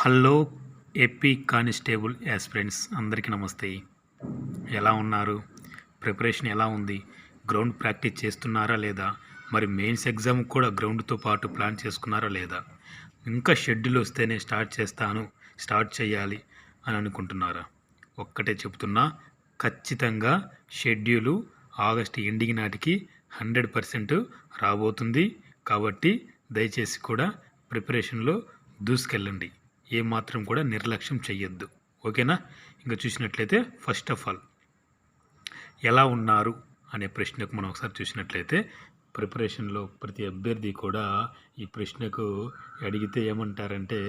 Hello AP constable aspirants అందరికీ నమస్తే. ఎలా ఉన్నారు? ప్రిపరేషన్ ఎలా ఉంది? గ్రౌండ్ ప్రాక్టీస్ చేస్తున్నారా లేదా? మరి మెయిన్స్ ఎగ్జామ్ కూడా గ్రౌండ్తో పాటు ప్లాన్ చేసుకున్నారా లేదా? ఇంకా షెడ్యూల్ వస్తేనే స్టార్ట్ చేస్తాను స్టార్ట్ చేయాలి అని అనుకుంటున్నారా? ఒక్కటే చెప్తున్నా ఖచ్చితంగా షెడ్యూలు ఆగస్టు ఎండింగ్ నాటికి హండ్రెడ్ పర్సెంట్ రాబోతుంది. కాబట్టి దయచేసి కూడా ప్రిపరేషన్లో దూసుకెళ్ళండి. ఏమాత్రం కూడా నిర్లక్ష్యం చెయ్యొద్దు. ఓకేనా? ఇంకా చూసినట్లయితే ఫస్ట్ ఆఫ్ ఆల్ ఎలా ఉన్నారు అనే ప్రశ్నకు మనం ఒకసారి చూసినట్లయితే ప్రిపరేషన్లో ప్రతి అభ్యర్థి కూడా ఈ ప్రశ్నకు అడిగితే ఏమంటారంటే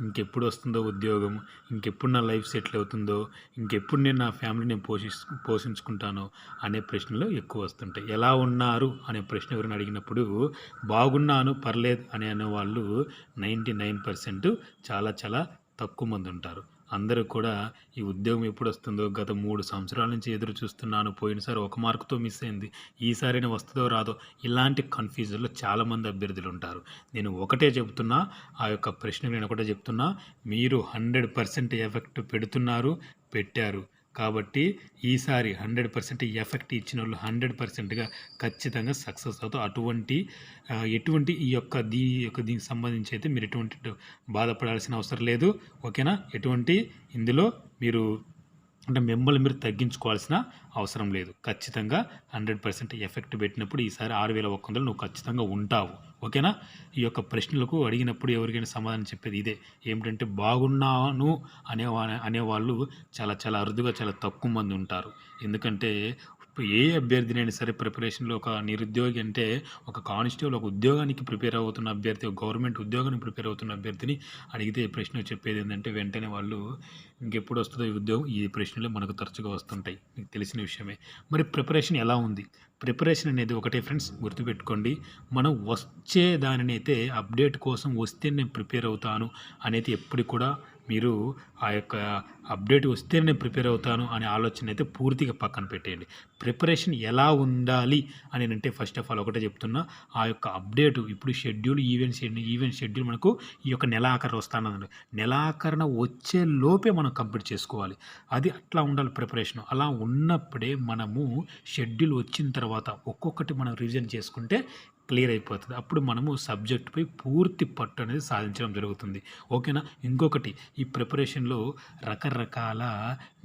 ఇంకెప్పుడు వస్తుందో ఉద్యోగం ఇంకెప్పుడు నా లైఫ్ సెటిల్ అవుతుందో ఇంకెప్పుడు నేను నా ఫ్యామిలీని పోషి పోషించుకుంటానో అనే ప్రశ్నలు ఎక్కువ వస్తుంటాయి. ఎలా ఉన్నారు అనే ప్రశ్న ఎవరైనా అడిగినప్పుడు బాగున్నాను పర్లేదు అని అనే వాళ్ళు నైంటీ నైన్ పర్సెంట్ చాలా చాలా తక్కువ మంది ఉంటారు. అందరూ కూడా ఈ ఉద్యోగం ఎప్పుడు వస్తుందో గత మూడు సంవత్సరాల నుంచి ఎదురు చూస్తున్నాను పోయినసారి ఒక మార్కుతో మిస్ అయింది. ఈసారి వస్తుందో రాదో ఇలాంటి కన్ఫ్యూజన్లో చాలామంది అభ్యర్థులు ఉంటారు నేను ఒకటే చెబుతున్నా ఆ యొక్క ప్రశ్న నేను ఒకటే చెప్తున్నా. మీరు హండ్రెడ్ పర్సెంట్ ఎఫెక్ట్ పెడుతున్నారు పెట్టారు. కాబట్టి ఈసారి హండ్రెడ్ పర్సెంట్ ఎఫెక్ట్ ఇచ్చిన వాళ్ళు హండ్రెడ్ పర్సెంట్గా ఖచ్చితంగా సక్సెస్ అవుతారు. అటువంటి ఎటువంటి ఈ యొక్క దీ యొక్క దీనికి సంబంధించి అయితే మీరు ఎటువంటి బాధపడాల్సిన అవసరం లేదు. ఓకేనా? ఎటువంటి ఇందులో మీరు అంటే మిమ్మల్ని మీరు తగ్గించుకోవాల్సిన అవసరం లేదు. ఖచ్చితంగా హండ్రెడ్ పర్సెంట్ ఎఫెక్ట్ పెట్టినప్పుడు ఈసారి ఆరు వేల ఒక్క వందలు నువ్వు ఖచ్చితంగా ఉంటావు. ఓకేనా? ఈ యొక్క ప్రశ్నలకు అడిగినప్పుడు ఎవరికైనా సమాధానం చెప్పేది ఇదే. ఏమిటంటే బాగున్నాను అనే అనేవాళ్ళు చాలా చాలా అరుదుగా చాలా తక్కువ మంది ఉంటారు. ఎందుకంటే ఏ అభ్యర్థినైనా సరే ప్రిపరేషన్లో ఒక నిరుద్యోగి అంటే ఒక కానిస్టేబుల్ ఒక ఉద్యోగానికి ప్రిపేర్ అవుతున్న అభ్యర్థి ఒక గవర్నమెంట్ ఉద్యోగానికి ప్రిపేర్ అవుతున్న అభ్యర్థిని అడిగితే ఈ ప్రశ్న చెప్పేది ఏంటంటే వెంటనే వాళ్ళు ఇంకెప్పుడు వస్తుందో ఈ ఉద్యోగం ఈ ప్రశ్నలే మనకు తరచుగా వస్తుంటాయి. మీకు తెలిసిన విషయమే. మరి ప్రిపరేషన్ ఎలా ఉంది? ప్రిపరేషన్ అనేది ఒకటే ఫ్రెండ్స్ గుర్తుపెట్టుకోండి. మనం వచ్చే దానినైతే అప్డేట్ కోసం వస్తే నేను ప్రిపేర్ అవుతాను అనేది ఎప్పుడు కూడా మీరు ఆ యొక్క అప్డేట్ వస్తే నేను ప్రిపేర్ అవుతాను అనే ఆలోచన అయితే పూర్తిగా పక్కన పెట్టేయండి. ప్రిపరేషన్ ఎలా ఉండాలి అని అంటే ఫస్ట్ ఆఫ్ ఆల్ ఒకటే చెప్తున్నా ఆ యొక్క అప్డేట్ ఇప్పుడు schedule event schedule event schedule మనకు ఈ యొక్క నెలాఖరు వస్తానన్నాడు నెలాఖరణ వచ్చే లోపే మనం కంప్లీట్ చేసుకోవాలి. అది అట్లా ఉండాలి ప్రిపరేషన్. అలా ఉన్నప్పుడే మనము షెడ్యూల్ వచ్చిన తర్వాత ఒక్కొక్కటి మనం రివిజన్ చేసుకుంటే క్లియర్ అయిపోతుంది. అప్పుడు మనము సబ్జెక్టుపై పూర్తి పట్టు అనేది సాధించడం జరుగుతుంది. ఓకేనా? ఇంకొకటి ఈ ప్రిపరేషన్లో రకరకాల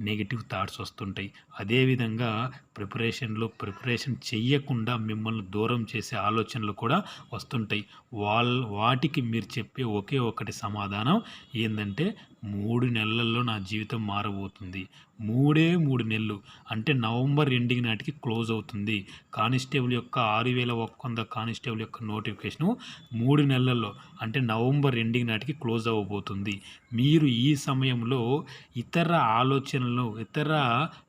నెగిటివ్ థాట్స్ వస్తుంటాయి. అదేవిధంగా ప్రిపరేషన్లో ప్రిపరేషన్ చెయ్యకుండా మిమ్మల్ని దూరం చేసే ఆలోచనలు కూడా వస్తుంటాయి. వాళ్ళ వాటికి మీరు చెప్పే ఒకే ఒకటి సమాధానం ఏంటంటే మూడు నెలల్లో నా జీవితం మారబోతుంది. మూడే మూడు నెలలు. అంటే నవంబర్ ఎండింగ్ నాటికి క్లోజ్ అవుతుంది. కానిస్టేబుల్ యొక్క ఆరు వేల ఒక్క వంద కానిస్టేబుల్ యొక్క నోటిఫికేషను మూడు నెలల్లో అంటే నవంబర్ ఎండింగ్ నాటికి క్లోజ్ అవ్వబోతుంది. మీరు ఈ సమయంలో ఇతర ఆలోచనలను ఇతర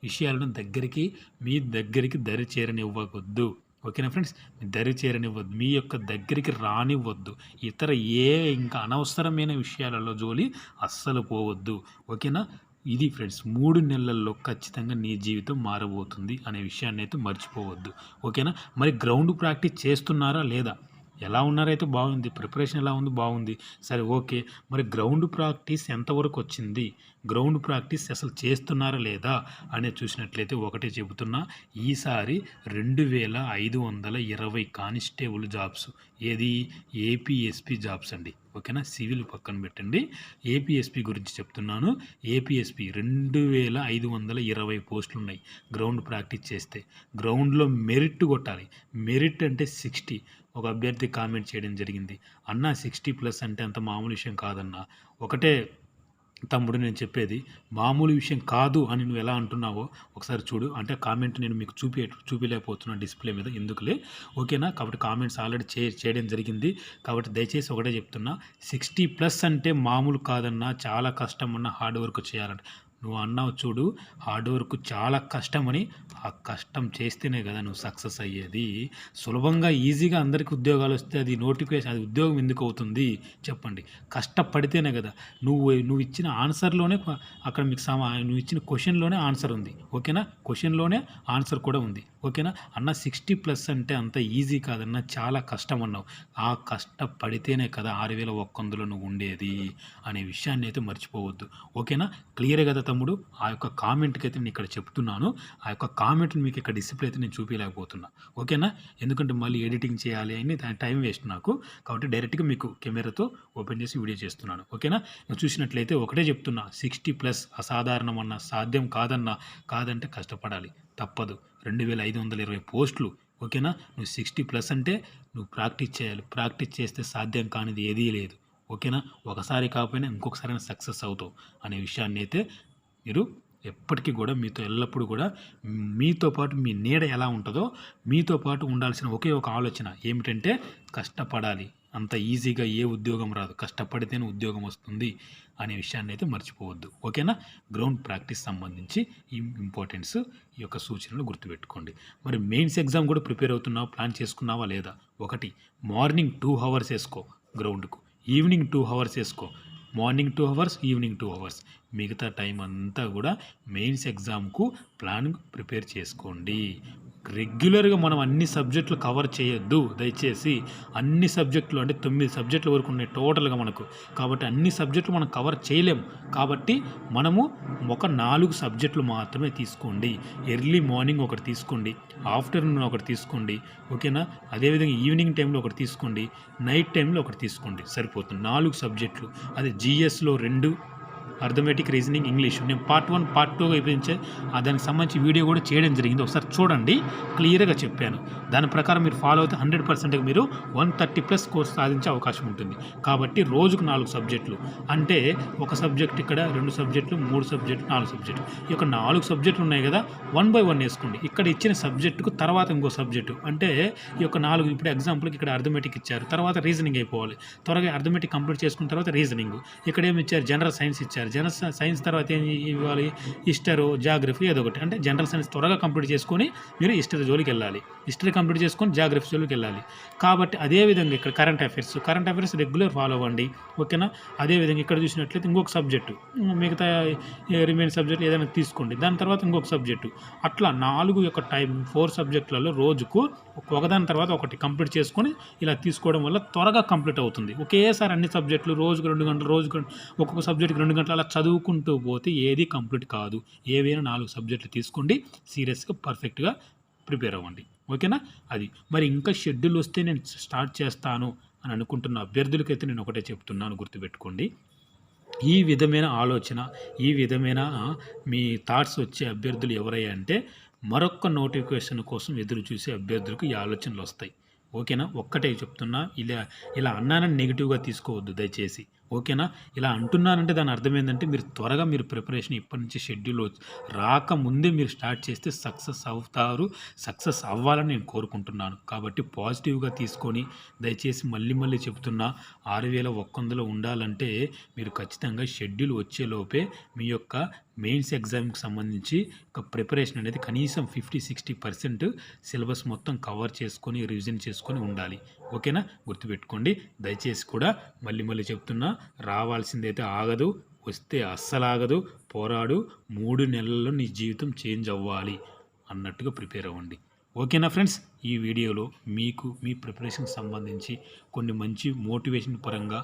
విషయాలను దగ్గరికి మీ దగ్గరికి దరి చేరనివ్వవద్దు. ఓకేనా ఫ్రెండ్స్? దరి చేరనివ్వద్దు. మీ యొక్క దగ్గరికి రానివ్వద్దు. ఇతర ఏ ఇంకా అనవసరమైన విషయాలలో జోలి అస్సలు పోవద్దు. ఓకేనా? ఇది ఫ్రెండ్స్ మూడు నెలల్లో ఖచ్చితంగా నీ జీవితం మారబోతుంది అనే విషయాన్ని అయితే మర్చిపోవద్దు. ఓకేనా? మరి గ్రౌండ్ ప్రాక్టీస్ చేస్తున్నారా లేదా? ఎలా ఉన్నారైతే బాగుంది? ప్రిపరేషన్ ఎలా ఉంది? బాగుంది. సరే ఓకే. మరి గ్రౌండ్ ప్రాక్టీస్ ఎంతవరకు వచ్చింది? గ్రౌండ్ ప్రాక్టీస్ అసలు చేస్తున్నారా లేదా అనేది చూసినట్లయితే ఒకటే చెబుతున్నా ఈసారి రెండు వేల ఐదు వందల ఇరవై కానిస్టేబుల్ జాబ్స్. ఏది? ఏపీఎస్పి జాబ్స్ అండి. ఓకేనా? సివిల్ పక్కన పెట్టండి. ఏపీఎస్పి గురించి చెప్తున్నాను. ఏపీఎస్పి రెండు వేల ఐదు వందల ఇరవై పోస్టులు ఉన్నాయి గ్రౌండ్ ప్రాక్టీస్ చేస్తే. గ్రౌండ్లో మెరిట్ కొట్టాలి. మెరిట్ అంటే సిక్స్టీ. ఒక అభ్యర్థి కామెంట్ చేయడం జరిగింది. అన్న సిక్స్టీ ప్లస్ అంటే అంత మామూలు విషయం కాదన్న. ఒకటే తమ్ముడు నేను చెప్పేది మామూలు విషయం కాదు అని నువ్వు ఎలా అంటున్నావో ఒకసారి చూడు. అంటే కామెంట్ నేను మీకు చూపి చూపించలేకపోతున్నా డిస్ప్లే మీద ఎందుకులే? ఓకేనా? కాబట్టి కామెంట్స్ ఆల్రెడీ చే చేయడం జరిగింది. కాబట్టి దయచేసి ఒకటే చెప్తున్నా సిక్స్టీ ప్లస్ అంటే మామూలు కాదన్నా చాలా కష్టం ఉన్న హార్డ్ వర్క్ చేయాలంటే. నువ్వు అన్నావు చూడు హార్డ్ వర్క్ చాలా కష్టమని ఆ కష్టం చేస్తేనే కదా నువ్వు సక్సెస్ అయ్యేది. సులభంగా ఈజీగా అందరికీ ఉద్యోగాలు వస్తే అది నోటిఫికేషన్ అది ఉద్యోగం ఎందుకు అవుతుంది? చెప్పండి. కష్టపడితేనే కదా. నువ్వు నువ్వు ఇచ్చిన ఆన్సర్లోనే అక్కడ మీకు సమా నువ్వు ఇచ్చిన క్వశ్చన్లోనే ఆన్సర్ ఉంది. ఓకేనా? క్వశ్చన్లోనే ఆన్సర్ కూడా ఉంది. ఓకేనా? అన్న సిక్స్టీ ప్లస్ అంటే అంత ఈజీ కాదన్న చాలా కష్టం అన్నావు ఆ కష్టపడితేనే కదా ఆరు వేల ఒక్కందులో నువ్వు ఉండేది అనే విషయాన్ని అయితే మర్చిపోవద్దు. ఓకేనా? క్లియర్ కదా తమ్ముడు ఆ యొక్క కామెంట్కి అయితే నేను ఇక్కడ చెప్తున్నాను. ఆ యొక్క కామెంట్ని మీకు ఇక్కడ డిసిప్లిన్ అయితే నేను చూపించలేకపోతున్నా ఓకేనా? ఎందుకంటే మళ్ళీ ఎడిటింగ్ చేయాలి అని దాని టైం వేస్ట్ నాకు. కాబట్టి డైరెక్ట్గా మీకు కెమెరాతో ఓపెన్ చేసి వీడియో చేస్తున్నాను. ఓకేనా? నువ్వు చూసినట్లయితే ఒకటే చెప్తున్నా. సిక్స్టీ ప్లస్ అసాధారణమన్నా సాధ్యం కాదన్నా కాదంటే కష్టపడాలి. తప్పదు. రెండు వేల ఐదు వందల ఇరవై పోస్టులు. ఓకేనా? నువ్వు సిక్స్టీ ప్లస్ అంటే నువ్వు ప్రాక్టీస్ చేయాలి. ప్రాక్టీస్ చేస్తే సాధ్యం కానిది ఏదీ లేదు. ఓకేనా? ఒకసారి కాకపోయినా ఇంకొకసారి సక్సెస్ అవుతావు అనే విషయాన్ని అయితే మీరు ఎప్పటికీ కూడా మీతో ఎల్లప్పుడూ కూడా మీతో పాటు మీ నీడ ఎలా ఉంటుందో మీతో పాటు ఉండాల్సిన ఒకే ఒక ఆలోచన ఏమిటంటే కష్టపడాలి. అంత ఈజీగా ఏ ఉద్యోగం రాదు. కష్టపడితేనే ఉద్యోగం వస్తుంది అనే విషయాన్ని అయితే మర్చిపోవద్దు. ఓకేనా? గ్రౌండ్ ప్రాక్టీస్ సంబంధించి ఈ ఇంపార్టెన్స్ ఈ యొక్క సూచనలు గుర్తుపెట్టుకోండి. మరి మెయిన్స్ ఎగ్జామ్ కూడా ప్రిపేర్ అవుతున్నావా? ప్లాన్ చేసుకున్నావా లేదా? ఒకటి మార్నింగ్ టూ అవర్స్ వేసుకో గ్రౌండ్కు. ఈవినింగ్ టూ అవర్స్ వేసుకో. Morning two hours evening two hours. మిగతా టైం అంతా కూడా మెయిన్స్ ఎగ్జామ్కు ప్లాన్ ప్రిపేర్ చేసుకోండి. రెగ్యులర్గా మనం అన్ని సబ్జెక్టులు కవర్ చేయొద్దు. దయచేసి అన్ని సబ్జెక్టులు అంటే తొమ్మిది సబ్జెక్టుల వరకు ఉన్నాయి టోటల్గా మనకు. కాబట్టి అన్ని సబ్జెక్టులు మనం కవర్ చేయలేము కాబట్టి మనము ఒక నాలుగు సబ్జెక్టులు మాత్రమే తీసుకోండి. ఎర్లీ మార్నింగ్ ఒకటి తీసుకోండి. ఆఫ్టర్నూన్ ఒకటి తీసుకోండి. ఓకేనా? అదేవిధంగా ఈవినింగ్ టైంలో ఒకటి తీసుకోండి. నైట్ టైంలో ఒకటి తీసుకోండి. సరిపోతుంది. నాలుగు సబ్జెక్టులు. అదే జిఎస్లో రెండు అర్థమెటిక్ రీజనింగ్ ఇంగ్లీష్. నేను పార్ట్ వన్ పార్ట్ టూ అయిపోయించే దానికి సంబంధించి వీడియో కూడా చేయడం జరిగింది. ఒకసారి చూడండి క్లియర్గా చెప్పాను. దాని ప్రకారం మీరు ఫాలో అయితే హండ్రెడ్ పర్సెంట్గా మీరు వన్ థర్టీ ప్లస్ కోర్స్ సాధించే అవకాశం ఉంటుంది. కాబట్టి రోజుకు నాలుగు సబ్జెక్టులు. అంటే ఒక సబ్జెక్ట్ ఇక్కడ రెండు సబ్జెక్టులు మూడు సబ్జెక్టులు నాలుగు సబ్జెక్టులు. ఈ యొక్క నాలుగు సబ్జెక్టులు ఉన్నాయి కదా వన్ బై వన్ వేసుకోండి. ఇక్కడ ఇచ్చిన సబ్జెక్టుకు తర్వాత ఇంకో సబ్జెక్టు. అంటే ఈ యొక్క నాలుగు ఇప్పుడు ఎగ్జాంపుల్కి ఇక్కడ అర్థమెటిక్ ఇచ్చారు. తర్వాత రీజనింగ్ అయిపోవాలి. త్వరగా అర్థమెటిక్ కంప్లీట్ చేసుకున్న తర్వాత రీజనింగ్. ఇక్కడ ఏమి ఇచ్చారు? జనరల్ సైన్స్ ఇచ్చారు. జనరల్ సైన్స్ తర్వాత ఏం ఇవ్వాలి? హిస్టరీ జాగ్రఫీ ఏదో ఒకటి. అంటే జనరల్ సైన్స్ త్వరగా కంప్లీట్ చేసుకొని మీరు హిస్టరీ జోలికి వెళ్ళాలి. హిస్టరీ కంప్లీట్ చేసుకొని జాగ్రఫీ జోలికి వెళ్ళాలి. కాబట్టి అదే విధంగా ఇక్కడ current affairs current affairs regular follow అవ్వండి. ఓకేనా? అదేవిధంగా ఇక్కడ చూసినట్లయితే ఇంకొక సబ్జెక్టు. మిగతా రిమైన్ సబ్జెక్ట్ ఏదైనా తీసుకోండి. దాని తర్వాత ఇంకొక సబ్జెక్టు. అట్లా నాలుగు యొక్క టైం ఫోర్ సబ్జెక్టులలో రోజుకు ఒకదాని తర్వాత ఒకటి కంప్లీట్ చేసుకొని ఇలా తీసుకోవడం వల్ల త్వరగా కంప్లీట్ అవుతుంది. ఒకేసారి అన్ని సబ్జెక్టులు రోజుకు రెండు గంటలు రోజుకు ఒక్కొక్క సబ్జెక్టుకి రెండు గంటలు అలా చదువుకుంటూ పోతే ఏది కంప్లీట్ కాదు. ఏవైనా నాలుగు సబ్జెక్టులు తీసుకోండి. సీరియస్గా పర్ఫెక్ట్గా ప్రిపేర్ అవ్వండి. ఓకేనా? అది. మరి ఇంకా షెడ్యూల్ వస్తే నేను స్టార్ట్ చేస్తాను అని అనుకుంటున్న అభ్యర్థులకైతే నేను ఒకటే చెప్తున్నాను గుర్తుపెట్టుకోండి. ఈ విధమైన ఆలోచన ఈ విధమైన మీ థాట్స్ వచ్చే అభ్యర్థులు ఎవరయ్యా అంటే మరొక నోటిఫికేషన్ కోసం ఎదురు చూసే అభ్యర్థులకు ఈ ఆలోచనలు వస్తాయి. ఓకేనా? ఒక్కటే చెప్తున్నా. ఇలా ఇలా అన్నానని నెగిటివ్గా తీసుకోవద్దు దయచేసి. ఓకేనా? ఇలా అంటున్నానంటే దాని అర్థం ఏంటంటే మీరు త్వరగా మీరు ప్రిపరేషన్ ఇప్పటి నుంచి షెడ్యూల్ రాకముందే మీరు స్టార్ట్ చేస్తే సక్సెస్ అవుతారు సక్సెస్ అవ్వాలని నేను కోరుకుంటున్నాను. కాబట్టి పాజిటివ్గా తీసుకొని దయచేసి మళ్ళీ మళ్ళీ చెప్తున్నా ఆరు వేల ఒక్క వందలో ఉండాలంటే మీరు ఖచ్చితంగా షెడ్యూల్ వచ్చేలోపే మీ యొక్క మెయిన్స్ ఎగ్జామ్కి సంబంధించి ఒక ప్రిపరేషన్ అనేది కనీసం ఫిఫ్టీ సిక్స్టీ పర్సెంట్ సిలబస్ మొత్తం కవర్ చేసుకొని రివిజన్ చేసుకొని ఉండాలి. ఓకేనా? గుర్తుపెట్టుకోండి. దయచేసి కూడా మళ్ళీ మళ్ళీ చెప్తున్నా రావాల్సిందైతే ఆగదు వస్తే అస్సలాగదు పోరాడు మూడు నెలల్లో నీ జీవితం చేంజ్ అవ్వాలి అన్నట్టుగా ప్రిపేర్ అవ్వండి. ఓకేనా ఫ్రెండ్స్? ఈ వీడియోలో మీకు మీ ప్రిపరేషన్కి సంబంధించి కొన్ని మంచి మోటివేషన్ పరంగా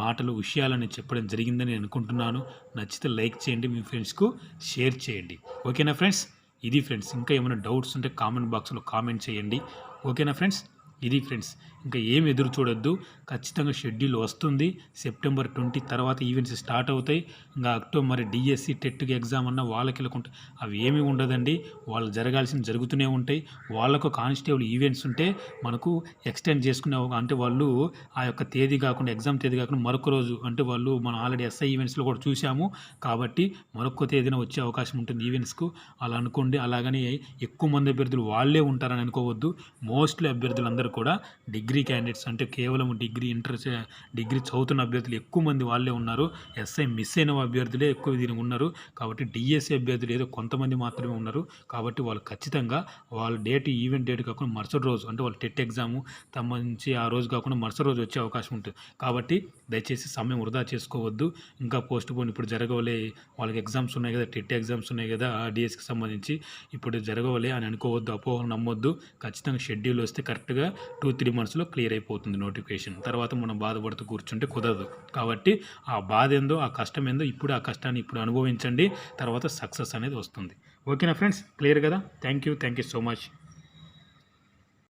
మాటలు విషయాలని చెప్పడం జరిగిందని అనుకుంటున్నాను. నచ్చితే లైక్ చేయండి మీ ఫ్రెండ్స్కు షేర్ చేయండి. ఓకేనా ఫ్రెండ్స్? ఇది ఫ్రెండ్స్. ఇంకా ఏమైనా డౌట్స్ ఉంటే కామెంట్ బాక్స్లో కామెంట్ చేయండి. ఓకేనా ఫ్రెండ్స్? ఇది ఫ్రెండ్స్ ఇంకా ఏం ఎదురు చూడొద్దు. ఖచ్చితంగా షెడ్యూల్ వస్తుంది. సెప్టెంబర్ ట్వంటీ తర్వాత ఈవెంట్స్ స్టార్ట్ అవుతాయి. ఇంకా అక్టోబర్ మరి డిఎస్సి టెట్కి ఎగ్జామ్ అన్న వాళ్ళకి వెళ్ళకుంటే అవి ఏమీ ఉండదండి. వాళ్ళు జరగాల్సిన జరుగుతూనే ఉంటాయి. వాళ్ళకు కానిస్టేబుల్ ఈవెంట్స్ ఉంటే మనకు ఎక్స్టెండ్ చేసుకునే అంటే వాళ్ళు ఆ యొక్క తేదీ కాకుండా ఎగ్జామ్ తేదీ కాకుండా మరొక రోజు అంటే వాళ్ళు మనం ఆల్రెడీ ఎస్ఐ ఈవెంట్స్లో కూడా చూసాము కాబట్టి మరొక తేదీన వచ్చే అవకాశం ఉంటుంది ఈవెంట్స్కు. అలా అనుకోండి. అలాగని ఎక్కువ మంది అభ్యర్థులు వాళ్ళే ఉంటారని అనుకోవద్దు. మోస్ట్లీ అభ్యర్థులందరూ కూడా డిగ్రీ క్యాండిడేట్స్ అంటే కేవలం డిగ్రీ ఇంటర్ డిగ్రీ చదువుతున్న అభ్యర్థులు ఎక్కువ మంది వాళ్ళే ఉన్నారు. ఎస్ఐ మిస్ అయిన అభ్యర్థులే ఎక్కువ దీనికి ఉన్నారు. కాబట్టి డిఎస్సి అభ్యర్థులు ఏదో కొంతమంది మాత్రమే ఉన్నారు. కాబట్టి వాళ్ళు ఖచ్చితంగా వాళ్ళ డేట్ ఈవెంట్ డేట్ కాకుండా మరుసటి రోజు అంటే వాళ్ళ టెట్ ఎగ్జామ్ సంబంధించి ఆ రోజు కాకుండా మరుసటి రోజు వచ్చే అవకాశం ఉంటుంది. కాబట్టి దయచేసి సమయం వృధా చేసుకోవద్దు. ఇంకా పోస్ట్ పోన్ ఇప్పుడు జరగవలే. వాళ్ళకి ఎగ్జామ్స్ ఉన్నాయి కదా టెట్ ఎగ్జామ్స్ ఉన్నాయి కదా డిఎస్కి సంబంధించి. ఇప్పుడు జరగవలే అని అనుకోవద్దు అపోహలు నమ్మొద్దు. ఖచ్చితంగా షెడ్యూల్ వస్తే కరెక్ట్గా టూ త్రీ మంత్స్లో క్లియర్ అయిపోతుంది నోటిఫికేషన్. తర్వాత మనం బాధపడుతూ కూర్చుంటే కుదరదు. కాబట్టి ఆ బాధ ఏందో ఆ కష్టం ఏందో ఇప్పుడు ఆ కష్టాన్ని ఇప్పుడు అనుభవించండి. తర్వాత సక్సెస్ అనేది వస్తుంది. ఓకేనా ఫ్రెండ్స్? క్లియర్ కదా? Thank you thank you so much.